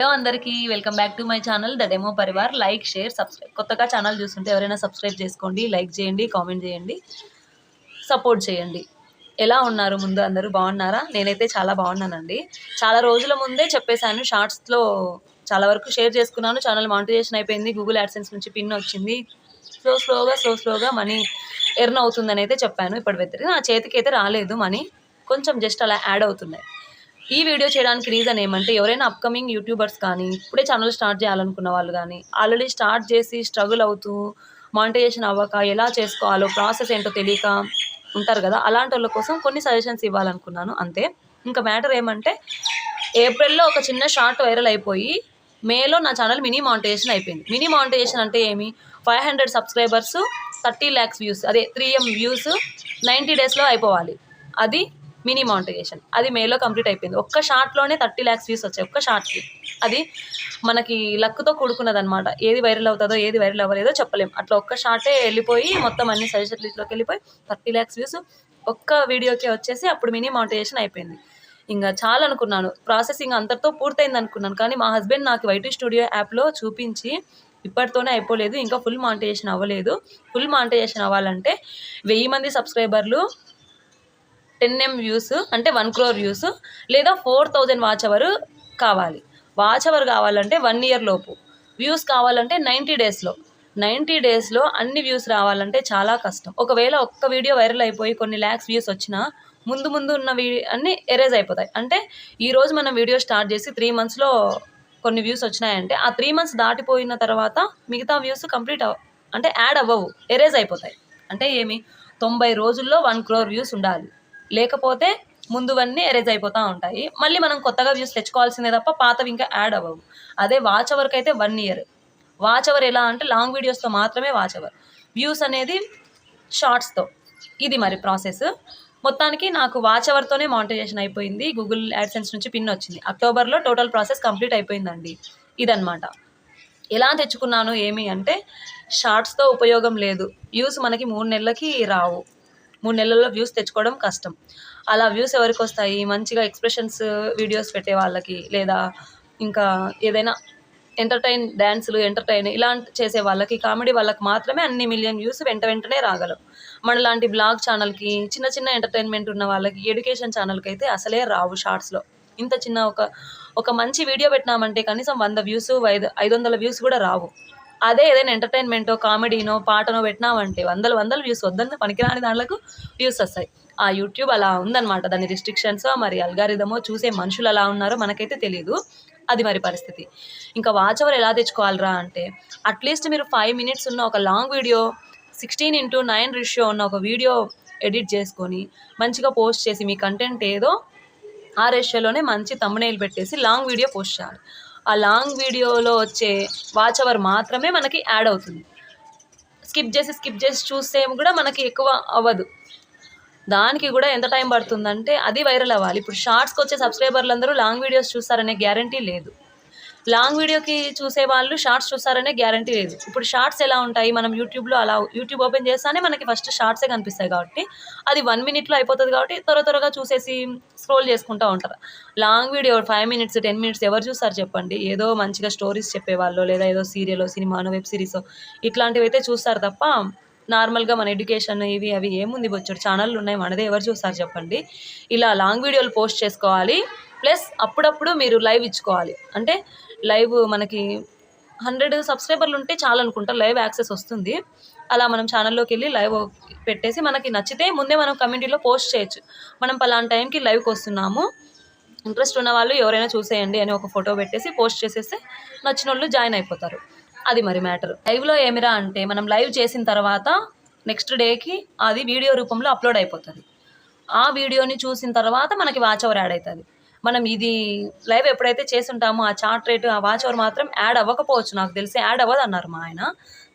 Hello అందరికీ welcome back to my channel the demo Parivar like share subscribe కొత్తగా channel చూస్తుంటే ఎవరైనా subscribe చేసుకోండి లైక్ చేయండి కామెంట్ చేయండి సపోర్ట్ చేయండి. ఎలా ఉన్నారు ముందు అందరూ బాగున్నారా? నేనైతే చాలా బాగున్నానండి. చాలా రోజుల ముందే చెప్పేశాను షార్ట్స్లో చాలా వరకు షేర్ చేసుకున్నాను. ఛానల్ మానిటైజేషన్ అయిపోయింది గూగుల్ యాడ్సెన్స్ నుంచి పిన్ వచ్చింది. స్లో స్లోగా స్లో స్లోగా మనీ ఎర్న్ అవుతుందని అయితే చెప్పాను. ఇప్పటి నా చేతికి అయితే రాలేదు మనీ కొంచెం జస్ట్ అలా యాడ్ అవుతున్నాయి. ఈ వీడియో చేయడానికి రీజన్ ఏమంటే ఎవరైనా అప్కమింగ్ యూట్యూబర్స్ కానీ ఇప్పుడే ఛానల్ స్టార్ట్ చేయాలనుకున్న వాళ్ళు కానీ ఆల్రెడీ స్టార్ట్ చేసి స్ట్రగుల్ అవుతూ మానిటైజేషన్ అవ్వక ఎలా చేసుకోవాలో ప్రాసెస్ ఏంటో తెలియక ఉంటారు కదా అలాంటి వాళ్ళ కోసం కొన్ని సజెషన్స్ ఇవ్వాలనుకున్నాను అంతే. ఇంకా మ్యాటర్ ఏమంటే ఏప్రిల్లో ఒక చిన్న షార్ట్ వైరల్ అయిపోయి మేలో నా ఛానల్ మినీ మానిటైజేషన్ అయిపోయింది. మినీ మానిటైజేషన్ అంటే ఏమి? Five hundred subscribers thirty lakhs views అదే త్రీ ఎం వ్యూస్ నైంటీ డేస్లో అయిపోవాలి. అది మినీ మానిటైజేషన్. అది మేలో కంప్లీట్ అయిపోయింది. ఒక్క షార్ట్లోనే థర్టీ ల్యాక్స్ వ్యూస్ వచ్చాయి. ఒక్క షార్ట్కి అది మనకి లక్తో కూడుకున్నది అనమాట ఏది వైరల్ అవుతుందో ఏది వైరల్ అవ్వలేదో చెప్పలేం. అట్లా ఒక్క షార్టే వెళ్ళిపోయి మొత్తం అన్ని సజెషన్ లిస్ట్లోకి వెళ్ళిపోయి థర్టీ ల్యాక్స్ వ్యూస్ ఒక్క వీడియోకే వచ్చేసి అప్పుడు మినీ మానిటైజేషన్ అయిపోయింది. ఇంకా చాలా అనుకున్నాను. ప్రాసెసింగ్ అంతటితో పూర్తయింది అనుకున్నాను. కానీ మా హస్బెండ్ నాకు వైటీ స్టూడియో యాప్లో చూపించి ఇప్పటితోనే అయిపోలేదు. ఇంకా ఫుల్ మానిటైజేషన్ అవ్వలేదు. ఫుల్ మానిటైజేషన్ అవ్వాలంటే వెయ్యి మంది సబ్స్క్రైబర్లు టెన్ ఎం వ్యూస్ అంటే వన్ క్రోర్ వ్యూస్ లేదా ఫోర్ థౌజండ్ వాచ్ అవర్ కావాలి. వాచ్ అవర్ కావాలంటే వన్ ఇయర్ లోపు. వ్యూస్ కావాలంటే నైంటీ డేస్లో నైంటీ డేస్లో అన్ని వ్యూస్ రావాలంటే చాలా కష్టం. ఒకవేళ ఒక్క వీడియో వైరల్ అయిపోయి కొన్ని ల్యాక్స్ వ్యూస్ వచ్చినా ముందు ముందు ఉన్న వీడియో అన్నీ ఎరేజ్ అయిపోతాయి. అంటే ఈరోజు మనం వీడియో స్టార్ట్ చేసి త్రీ మంత్స్లో కొన్ని వ్యూస్ వచ్చినాయంటే ఆ త్రీ మంత్స్ దాటిపోయిన తర్వాత మిగతా వ్యూస్ కంప్లీట్ అవ అంటే యాడ్ అవ్వవు. ఎరేజ్ అయిపోతాయి. అంటే ఏమి? తొంభై రోజుల్లో వన్ క్రోర్ వ్యూస్ ఉండాలి. లేకపోతే ముందువన్నీ ఎరేజ్ అయిపోతూ ఉంటాయి. మళ్ళీ మనం కొత్తగా వ్యూస్ తెచ్చుకోవాల్సిందే తప్ప పాతవి ఇంకా యాడ్ అవ్వవు. అదే వాచ్ అవర్కి అయితే వన్ ఇయర్ వాచ్ అవర్ ఎలా అంటే లాంగ్ వీడియోస్తో మాత్రమే వాచ్ అవర్ వ్యూస్ అనేది షార్ట్స్తో ఇది మరి ప్రాసెస్ మొత్తానికి నాకు వాచ్ అవర్తోనే మానిటైజేషన్ అయిపోయింది. గూగుల్ యాడ్సెన్స్ నుంచి పిన్ వచ్చింది. అక్టోబర్లో టోటల్ ప్రాసెస్ కంప్లీట్ అయిపోయిందండి. ఇదనమాట ఎలా తెచ్చుకున్నాను ఏమి అంటే షార్ట్స్తో ఉపయోగం లేదు. వ్యూస్ మనకి మూడు నెలలకి రావు. మూడు నెలల్లో వ్యూస్ తెచ్చుకోవడం కష్టం. అలా వ్యూస్ ఎవరికి వస్తాయి? మంచిగా ఎక్స్ప్రెషన్స్ వీడియోస్ పెట్టే వాళ్ళకి లేదా ఇంకా ఏదైనా ఎంటర్టైన్ డ్యాన్సులు ఎంటర్టైన్ ఇలాంటి చేసే వాళ్ళకి కామెడీ వాళ్ళకి మాత్రమే అన్ని మిలియన్ వ్యూస్ వెంట వెంటనే రాగలవు మనలాంటి బ్లాగ్ ఛానల్కి చిన్న చిన్న ఎంటర్టైన్మెంట్ ఉన్న వాళ్ళకి ఎడ్యుకేషన్ ఛానల్కి అయితే అసలే రావు షార్ట్స్లో. ఇంత చిన్న ఒక ఒక మంచి వీడియో పెట్టినామంటే కనీసం వంద వ్యూస్ ఐదు ఐదు వందల వ్యూస్ కూడా రావు. అదే ఏదైనా ఎంటర్టైన్మెంటో కామెడీనో పాటనో పెట్టినామంటే వందలు వందలు వ్యూస్ వద్దని పనికిరాని దాంట్లకు వ్యూస్ వస్తాయి. ఆ యూట్యూబ్ అలా ఉందన్నమాట. దాని రిస్ట్రిక్షన్స్ మరి అల్గారిథమో చూసే మనుషులు అలా ఉన్నారో మనకైతే తెలియదు అది మరి పరిస్థితి. ఇంకా వాచ్ అవర్ ఎలా తెచ్చుకోవాలరా అంటే అట్లీస్ట్ మీరు ఫైవ్ మినిట్స్ ఉన్న ఒక long video sixteen into nine ratio ఉన్న ఒక వీడియో ఎడిట్ చేసుకొని మంచిగా పోస్ట్ చేసి మీ కంటెంట్ ఏదో ఆ రేషియోలోనే మంచి తమ్మునేలు పెట్టేసి లాంగ్ వీడియో పోస్ట్ చేయాలి. ఆ లాంగ్ వీడియోలో వచ్చే వాచ్ అవర్ మాత్రమే మనకి యాడ్ అవుతుంది. స్కిప్ చేసి స్కిప్ చేసి చూస్తే కూడా మనకి ఎక్కువ అవ్వదు. దానికి కూడా ఎంత టైం పడుతుందంటే అది వైరల్ అవ్వాలి. ఇప్పుడు షార్ట్స్కి వచ్చే సబ్స్క్రైబర్లు అందరూ లాంగ్ వీడియోస్ చూస్తారనే గ్యారంటీ లేదు. లాంగ్ వీడియోకి చూసే వాళ్ళు షార్ట్స్ చూస్తారనే గ్యారంటీ లేదు. ఇప్పుడు షార్ట్స్ ఎలా ఉంటాయి? మనం యూట్యూబ్లో అలా యూట్యూబ్ ఓపెన్ చేస్తానే మనకి ఫస్ట్ షార్ట్సే కనిపిస్తాయి కాబట్టి అది వన్ మినిట్లో అయిపోతుంది కాబట్టి త్వర త్వరగా చూసేసి స్క్రోల్ చేసుకుంటూ ఉంటారు. Long video five minutes ten minutes ఎవరు చూస్తారు చెప్పండి? ఏదో మంచిగా స్టోరీస్ చెప్పేవాళ్ళు లేదా ఏదో సీరియల్ సినిమానో వెబ్ సిరీస్ ఇట్లాంటివి అయితే చూస్తారు తప్ప నార్మల్గా మన ఎడ్యుకేషన్ ఇవి అవి ఏముంది బొచ్చాడు? ఛానళ్ళు ఉన్నాయి మనదే ఎవరు చూస్తారు చెప్పండి? ఇలా లాంగ్ వీడియోలు పోస్ట్ చేసుకోవాలి. ప్లస్ అప్పుడప్పుడు మీరు లైవ్ ఇచ్చుకోవాలి. అంటే లైవ్ మనకి హండ్రెడ్ సబ్స్క్రైబర్లు ఉంటే చాలు అనుకుంటా లైవ్ యాక్సెస్ వస్తుంది. అలా మనం ఛానల్లోకి వెళ్ళి లైవ్ పెట్టేసి మనకి నచ్చితే ముందే మనం కమ్యూనిటీలో పోస్ట్ చేయొచ్చు. మనం పలానా టైంకి లైవ్కి వస్తున్నాము. ఇంట్రెస్ట్ ఉన్న వాళ్ళు ఎవరైనా చూసేయండి అని ఒక ఫోటో పెట్టేసి పోస్ట్ చేసేస్తే నచ్చిన వాళ్ళు జాయిన్ అయిపోతారు. అది మరి మ్యాటర్. లైవ్లో ఏమిరా అంటే మనం లైవ్ చేసిన తర్వాత నెక్స్ట్ డేకి అది వీడియో రూపంలో అప్లోడ్ అయిపోతుంది. ఆ వీడియోని చూసిన తర్వాత మనకి వాచ్ అవర్ యాడ్ అవుతుంది మనం ఇది లైవ్ ఎప్పుడైతే చేస్తుంటామో ఆ చార్ట్ రేట్ ఆ వాచ్ అవర్ మాత్రం యాడ్ అవ్వకపోవచ్చు నాకు తెలిసి. యాడ్ అవ్వదు అన్నారు మా ఆయన.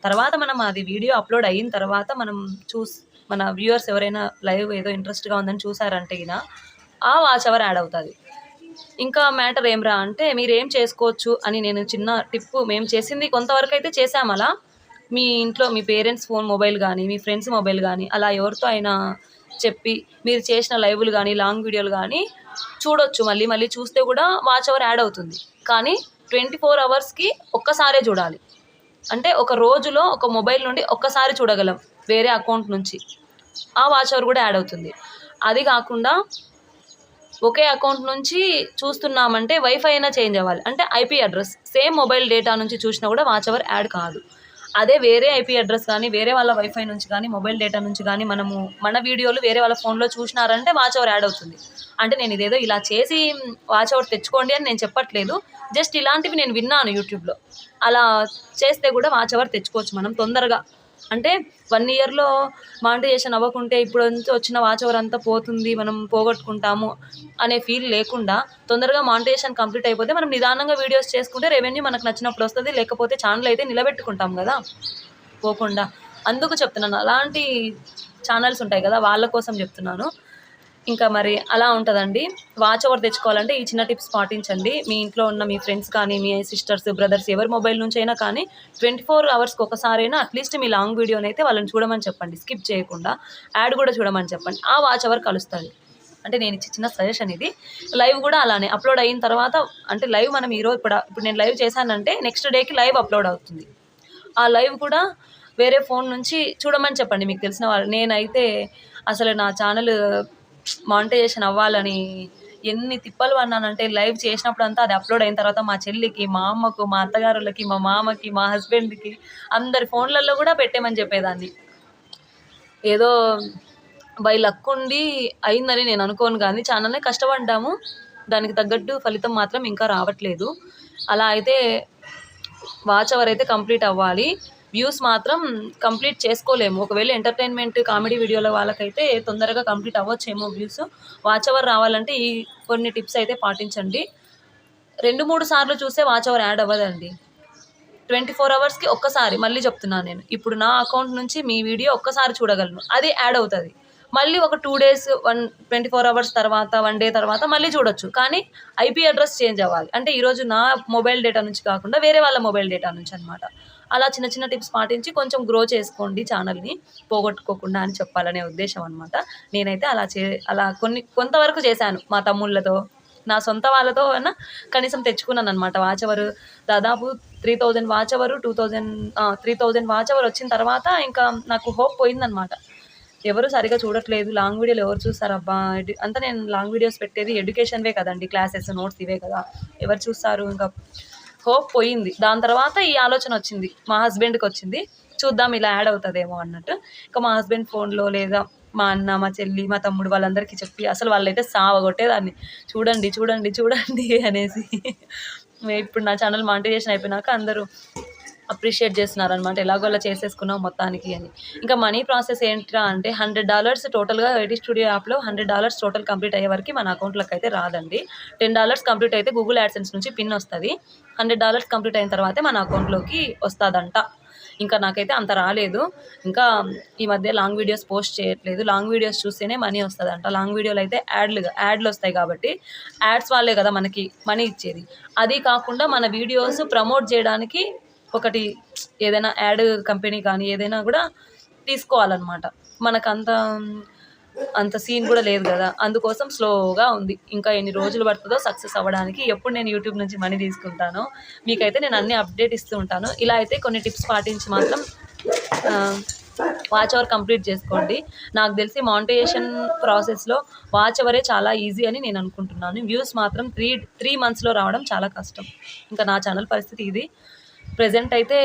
తర్వాత మనం అది వీడియో అప్లోడ్ అయిన తర్వాత మనం చూస్ మన వ్యూవర్స్ ఎవరైనా లైవ్ ఏదో ఇంట్రెస్ట్గా ఉందని చూసారంటే ఈయన ఆ వాచ్ అవర్ యాడ్ అవుతుంది. ఇంకా మ్యాటర్ ఏమ్రా అంటే మీరు ఏం చేసుకోవచ్చు అని నేను చిన్న టిప్ మేము చేసింది కొంతవరకు అయితే చేసాం అలా. మీ ఇంట్లో మీ పేరెంట్స్ ఫోన్ మొబైల్ కానీ మీ ఫ్రెండ్స్ మొబైల్ కానీ అలా ఎవరితో అయినా చెప్పి మీరు చేసిన లైవ్లు కానీ లాంగ్ వీడియోలు కానీ చూడొచ్చు. మళ్ళీ మళ్ళీ చూస్తే కూడా వాచ్ అవర్ యాడ్ అవుతుంది. కానీ ట్వంటీ ఫోర్ అవర్స్కి ఒక్కసారే చూడాలి. అంటే ఒక రోజులో ఒక మొబైల్ నుండి ఒక్కసారి చూడగలం వేరే అకౌంట్ నుంచి. ఆ వాచ్ అవర్ కూడా యాడ్ అవుతుంది. అది కాకుండా ఒకే అకౌంట్ నుంచి చూస్తున్నామంటే వైఫై అయినా చేంజ్ అవ్వాలి. అంటే IP address same mobile data నుంచి చూసినా కూడా వాచ్ అవర్ యాడ్ కాదు. అదే వేరే ఐపీ అడ్రస్ కానీ వేరే వాళ్ళ వైఫై నుంచి కానీ మొబైల్ డేటా నుంచి కానీ మనము మన వీడియోలు వేరే వాళ్ళ ఫోన్లో చూసినారంటే వాచ్ అవర్ యాడ్ అవుతుంది. అంటే నేను ఇదేదో ఇలా చేసి వాచ్ అవర్ తెచ్చుకోండి అని నేను చెప్పట్లేదు. జస్ట్ ఇలాంటివి నేను విన్నాను యూట్యూబ్లో అలా చేస్తే కూడా వాచ్ అవర్ తెచ్చుకోవచ్చు మనం తొందరగా. అంటే వన్ ఇయర్లో మానిటైజేషన్ అవ్వకుంటే ఇప్పుడు వచ్చిన వాచ్ అంతా పోతుంది మనం పోగొట్టుకుంటాము అనే ఫీల్ లేకుండా తొందరగా మానిటైజేషన్ కంప్లీట్ అయిపోతే మనం నిదానంగా వీడియోస్ చేసుకుంటే రెవెన్యూ మనకు నచ్చినప్పుడు వస్తుంది లేకపోతే ఛానల్ అయితే నిలబెట్టుకుంటాం కదా పోకుండా. అందుకు చెప్తున్నాను. అలాంటి ఛానల్స్ ఉంటాయి కదా వాళ్ళ కోసం చెప్తున్నాను. ఇంకా మరి అలా ఉంటుందండి. వాచ్ అవర్ తెచ్చుకోవాలంటే ఈ చిన్న టిప్స్ పాటించండి. మీ ఇంట్లో ఉన్న మీ ఫ్రెండ్స్ కానీ మీ సిస్టర్స్ బ్రదర్స్ ఎవరి మొబైల్ నుంచి అయినా కానీ ట్వంటీ ఫోర్ అవర్స్కి ఒకసారైనా అట్లీస్ట్ మీ లాంగ్ వీడియోని అయితే వాళ్ళని చూడమని చెప్పండి. స్కిప్ చేయకుండా యాడ్ కూడా చూడమని చెప్పండి. ఆ వాచ్ అవర్ కలుస్తుంది అంటే నేను ఇచ్చి చిన్న సజెషన్ ఇది. లైవ్ కూడా అలానే అప్లోడ్ అయిన తర్వాత అంటే లైవ్ మనం ఈరోజు ఇప్పుడు ఇప్పుడు నేను లైవ్ చేశానంటే నెక్స్ట్ డేకి లైవ్ అప్లోడ్ అవుతుంది. ఆ లైవ్ కూడా వేరే ఫోన్ నుంచి చూడమని చెప్పండి. మీకు తెలిసిన వాళ్ళు నేనైతే అసలు నా ఛానల్ మానిటైజేషన్ అవ్వాలని ఎన్ని తిప్పలు పడినానంటే లైవ్ చేసినప్పుడు అంతా అది అప్లోడ్ అయిన తర్వాత మా చెల్లికి మా అమ్మకు మా అత్తగారులకి మా మామకి మా హస్బెండ్కి అందరి ఫోన్లలో కూడా పెట్టేమని చెప్పేదాన్ని. ఏదో బై లక్ ఉండి అయిందని నేను అనుకోను కానీ చాలానే కష్టపడ్డాము. దానికి తగ్గట్టు ఫలితం మాత్రం ఇంకా రావట్లేదు. అలా అయితే వాచ్ అవర్ అయితే కంప్లీట్ అవ్వాలి. వ్యూస్ మాత్రం కంప్లీట్ చేసుకోలేము. ఒకవేళ ఎంటర్టైన్మెంట్ కామెడీ వీడియోల వాళ్ళకైతే తొందరగా కంప్లీట్ అవ్వచ్చేమో వ్యూస్ వాచ్ అవర్ రావాలంటే ఈ కొన్ని టిప్స్ అయితే పాటించండి. రెండు మూడు సార్లు చూస్తే వాచ్ అవర్ యాడ్ అవ్వదండి. ట్వంటీ ఫోర్ అవర్స్కి ఒక్కసారి మళ్ళీ చెప్తున్నాను నేను. ఇప్పుడు నా అకౌంట్ నుంచి మీ వీడియో ఒక్కసారి చూడగలను. అది యాడ్ అవుతుంది. మళ్ళీ ఒక two days one twenty four hours తర్వాత వన్ డే తర్వాత మళ్ళీ చూడొచ్చు. కానీ ఐపీ అడ్రస్ చేంజ్ అవ్వాలి. అంటే ఈరోజు నా మొబైల్ డేటా నుంచి కాకుండా వేరే వాళ్ళ మొబైల్ డేటా నుంచి అనమాట అలా చిన్న చిన్న టిప్స్ పాటించి కొంచెం గ్రో చేసుకోండి ఛానల్ని పోగొట్టుకోకుండా అని చెప్పాలనే ఉద్దేశం అనమాట నేనైతే అలా చే అలా కొన్ని కొంతవరకు చేశాను మా తమ్ముళ్ళతో. నా సొంత వాళ్ళతో అయినా కనీసం తెచ్చుకున్నాను అనమాట వాచ్ దాదాపు three thousand watch two thousand three thousand watch hour వచ్చిన తర్వాత ఇంకా నాకు హోప్ పోయిందనమాట ఎవరు సరిగా చూడట్లేదు. లాంగ్ వీడియోలు ఎవరు చూస్తారబ్బా అబ్బా అంతా నేను లాంగ్ వీడియోస్ పెట్టేది ఎడ్యుకేషన్వే కదండి. క్లాసెస్ నోట్స్ ఇవే కదా. ఎవరు చూస్తారు? ఇంకా హోప్ పోయింది. దాని తర్వాత ఈ ఆలోచన వచ్చింది. మా హస్బెండ్కి వచ్చింది. చూద్దాం ఇలా యాడ్ అవుతుందేమో అన్నట్టు. ఇంకా మా హస్బెండ్ ఫోన్లో లేదా మా అన్న మా చెల్లి మా తమ్ముడు వాళ్ళందరికీ చెప్పి అసలు వాళ్ళైతే సావగొట్టేదాన్ని. చూడండి చూడండి చూడండి అనేసి. ఇప్పుడు నా ఛానల్ మానిటైజేషన్ అయిపోయినాక అందరూ అప్రిషియేట్ చేస్తున్నారనమాట ఎలాగో అలా చేసేసుకున్నాం మొత్తానికి అని. ఇంకా మనీ ప్రాసెస్ ఏంట్రా అంటే హండ్రెడ్ డాలర్స్ టోటల్గా ఐటీ స్టూడియో యాప్లో హండ్రెడ్ డాలర్స్ టోటల్ కంప్లీట్ అయ్యే వరకు మన అకౌంట్లోకి అయితే రాదండి. టెన్ డాలర్స్ కంప్లీట్ అయితే గూగుల్ యాడ్సెన్స్ నుంచి పిన్ వస్తుంది. హండ్రెడ్ డాలర్స్ కంప్లీట్ అయిన తర్వాతే మన అకౌంట్లోకి వస్తుందంట. ఇంకా నాకైతే అంత రాలేదు. ఇంకా ఈ మధ్య లాంగ్ వీడియోస్ పోస్ట్ చేయట్లేదు. లాంగ్ వీడియోస్ చూస్తేనే మనీ వస్తుందంట. లాంగ్ వీడియోలు అయితే యాడ్లు యాడ్లు వస్తాయి కాబట్టి యాడ్స్ వాళ్ళే కదా మనకి మనీ ఇచ్చేది. అది కాకుండా మన వీడియోస్ ప్రమోట్ చేయడానికి ఒకటి ఏదైనా యాడ్ కంపెనీ కానీ ఏదైనా కూడా తీసుకోవాలన్నమాట. మనకు అంత అంత సీన్ కూడా లేదు కదా. అందుకోసం స్లోగా ఉంది. ఇంకా ఎన్ని రోజులు పడుతుందో సక్సెస్ అవ్వడానికి ఎప్పుడు నేను యూట్యూబ్ నుంచి మనీ తీసుకుంటానో మీకైతే నేను అన్ని అప్డేట్ ఇస్తూ ఉంటాను. ఇలా అయితే కొన్ని టిప్స్ పాటించి మాత్రం వాచ్ అవర్ కంప్లీట్ చేసుకోండి. నాకు తెలిసి మానిటైజేషన్ ప్రాసెస్లో వాచ్ అవరే చాలా ఈజీ అని నేను అనుకుంటున్నాను. వ్యూస్ మాత్రం త్రీ త్రీ మంత్స్లో రావడం చాలా కష్టం. ఇంకా నా ఛానల్ పరిస్థితి ఇది. ప్రజెంట్ అయితే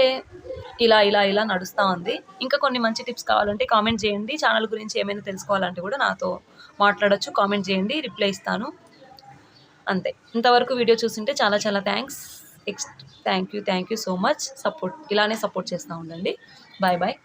ఇలా ఇలా ఇలా నడుస్తూ ఉంది. ఇంకా కొన్ని మంచి టిప్స్ కావాలంటే కామెంట్ చేయండి. ఛానల్ గురించి ఏమైనా తెలుసుకోవాలంటే కూడా నాతో మాట్లాడొచ్చు. కామెంట్ చేయండి. రిప్లై ఇస్తాను. అంతే. ఇంతవరకు వీడియో చూసింటే చాలా చాలా thanks. X thank you thank you so much support ఇలానే సపోర్ట్ చేస్తూ ఉండండి. Bye bye